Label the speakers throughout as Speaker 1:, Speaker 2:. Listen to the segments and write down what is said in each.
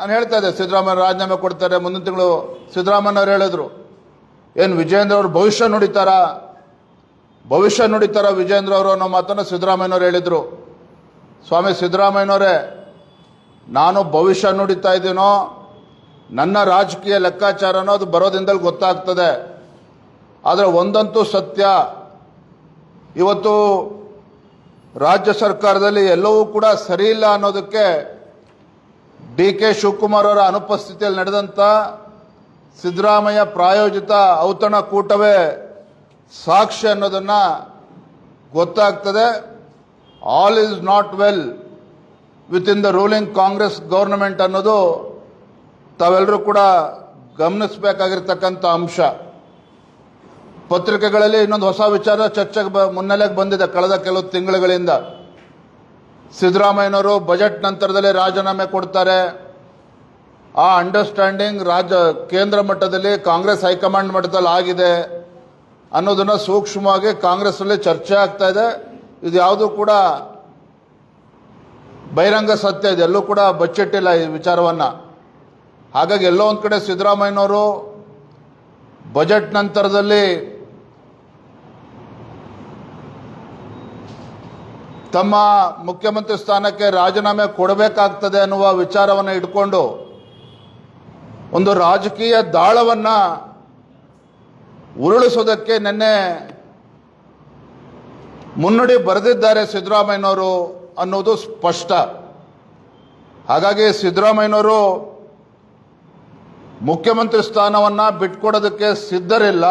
Speaker 1: ನಾನು ಹೇಳ್ತಾ ಇದ್ದೆ, ಸಿದ್ದರಾಮಯ್ಯ ರಾಜೀನಾಮೆ ಕೊಡ್ತಾರೆ, ಮುಂದಿನ ತಿಂಗಳು ಸಿದ್ದರಾಮಯ್ಯವ್ರು ಹೇಳಿದ್ರು. ಏನು ವಿಜಯೇಂದ್ರ ಅವರು ಭವಿಷ್ಯ ನುಡಿತಾರ? ಭವಿಷ್ಯ ನುಡಿತಾರ ವಿಜಯೇಂದ್ರ ಅವರು ಅನ್ನೋ ಮಾತನ್ನು ಸಿದ್ದರಾಮಯ್ಯನವ್ರು ಹೇಳಿದರು. ಸ್ವಾಮಿ ಸಿದ್ದರಾಮಯ್ಯನವರೇ ನಾನು ಭವಿಷ್ಯ ನುಡಿತಾ ಇದ್ದೀನೋ, ನನ್ನ ರಾಜಕೀಯ ಲೆಕ್ಕಾಚಾರ ಅನ್ನೋದು ಬರೋದಿಂದಲೇ ಗೊತ್ತಾಗ್ತದೆ. ಆದರೆ ಒಂದಂತೂ ಸತ್ಯ, ಇವತ್ತು ರಾಜ್ಯ ಸರ್ಕಾರದಲ್ಲಿ ಎಲ್ಲವೂ ಕೂಡ ಸರಿಯಿಲ್ಲ ಅನ್ನೋದಕ್ಕೆ ಡಿ ಕೆ ಶಿವಕುಮಾರ್ ಅವರ ಅನುಪಸ್ಥಿತಿಯಲ್ಲಿ ನಡೆದಂಥ ಸಿದ್ದರಾಮಯ್ಯ ಪ್ರಾಯೋಜಿತ ಔತಣಕೂಟವೇ ಸಾಕ್ಷಿ ಅನ್ನೋದನ್ನ ಗೊತ್ತಾಗ್ತದೆ. All is not well with in the ruling Congress government ಅನ್ನೋದು ತಾವೆಲ್ಲರೂ ಕೂಡ ಗಮನಿಸಬೇಕಾಗಿರ್ತಕ್ಕಂಥ ಅಂಶ. ಪತ್ರಿಕೆಗಳಲ್ಲಿ ಇನ್ನೊಂದು ಹೊಸ ವಿಚಾರ ಚರ್ಚೆಗೆ ಬ ಮುನ್ನೆಲೆಗೆ ಬಂದಿದೆ. ಕಳೆದ ಕೆಲವು ತಿಂಗಳುಗಳಿಂದ. ಸಿದ್ದರಾಮಯ್ಯನವರು ಬಜೆಟ್ ನಂತರದಲ್ಲಿ ರಾಜೀನಾಮೆ ಕೊಡ್ತಾರೆ. ಆ ಅಂಡರ್ಸ್ಟ್ಯಾಂಡಿಂಗ್ ರಾಜ್ಯ, ಕೇಂದ್ರ ಮಟ್ಟದಲ್ಲಿ ಕಾಂಗ್ರೆಸ್ ಹೈಕಮಾಂಡ್ ಮಟ್ಟದಲ್ಲಿ ಆಗಿದೆ ಅನ್ನೋದನ್ನು ಸೂಕ್ಷ್ಮವಾಗಿ ಕಾಂಗ್ರೆಸ್ನಲ್ಲಿ ಚರ್ಚೆ ಆಗ್ತಾ ಇದೆ. ಇದು ಯಾವುದೂ ಕೂಡ ಬಹಿರಂಗ ಸತ್ಯ ಇದೆ ಎಲ್ಲೂ ಕೂಡ ಬಚ್ಚಿಟ್ಟಿಲ್ಲ ಈ ವಿಚಾರವನ್ನು. ಹಾಗಾಗಿ ಎಲ್ಲೋ ಒಂದು ಕಡೆ ಸಿದ್ದರಾಮಯ್ಯನವರು ಬಜೆಟ್ ನಂತರದಲ್ಲಿ ತಮ್ಮ ಮುಖ್ಯಮಂತ್ರಿ ಸ್ಥಾನಕ್ಕೆ ರಾಜೀನಾಮೆ ಕೊಡಬೇಕಾಗ್ತದೆ ಅನ್ನುವ ವಿಚಾರವನ್ನು ಇಟ್ಕೊಂಡು ಒಂದು ರಾಜಕೀಯ ದಾಳವನ್ನ ಉರುಳಿಸೋದಕ್ಕೆ ನಿನ್ನೆ ಮುನ್ನುಡಿ ಬರೆದಿದ್ದಾರೆ ಸಿದ್ದರಾಮಯ್ಯನವರು ಅನ್ನೋದು ಸ್ಪಷ್ಟ. ಹಾಗಾಗಿ ಸಿದ್ದರಾಮಯ್ಯನವರು ಮುಖ್ಯಮಂತ್ರಿ ಸ್ಥಾನವನ್ನ ಬಿಟ್ಕೊಡೋದಕ್ಕೆ ಸಿದ್ಧರಿಲ್ಲ.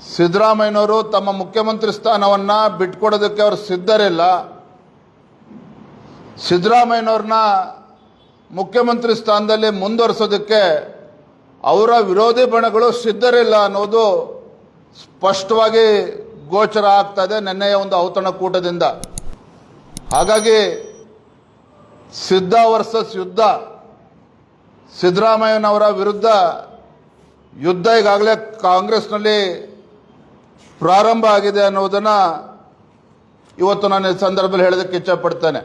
Speaker 1: ಸಿದ್ದರಾಮಯ್ಯನವರು ತಮ್ಮ ಮುಖ್ಯಮಂತ್ರಿ ಸ್ಥಾನವನ್ನು ಬಿಟ್ಕೊಡೋದಕ್ಕೆ ಅವರು ಸಿದ್ಧರಿಲ್ಲ ಸಿದ್ದರಾಮಯ್ಯನವ್ರನ್ನ ಮುಖ್ಯಮಂತ್ರಿ ಸ್ಥಾನದಲ್ಲಿ ಮುಂದುವರಿಸೋದಕ್ಕೆ ಅವರ ವಿರೋಧಿ ಬಣಗಳು ಸಿದ್ಧರಿಲ್ಲ ಅನ್ನೋದು ಸ್ಪಷ್ಟವಾಗಿ ಗೋಚರ ಆಗ್ತಾ ಇದೆ ನಿನ್ನೆಯ ಒಂದು ಔತಣಕೂಟದಿಂದ. ಹಾಗಾಗಿ ಸಿದ್ಧ ವರ್ಸಸ್ ಯುದ್ಧ, ಸಿದ್ದರಾಮಯ್ಯನವರ ವಿರುದ್ಧ ಯುದ್ಧ ಈಗಾಗಲೇ ಕಾಂಗ್ರೆಸ್ನಲ್ಲಿ ಪ್ರಾರಂಭ ಆಗಿದೆ ಅನ್ನೋದನ್ನು ಇವತ್ತು ನಾನು ಈ ಸಂದರ್ಭದಲ್ಲಿ ಹೇಳೋದಕ್ಕೆ ಇಚ್ಛಪಡ್ತೇನೆ.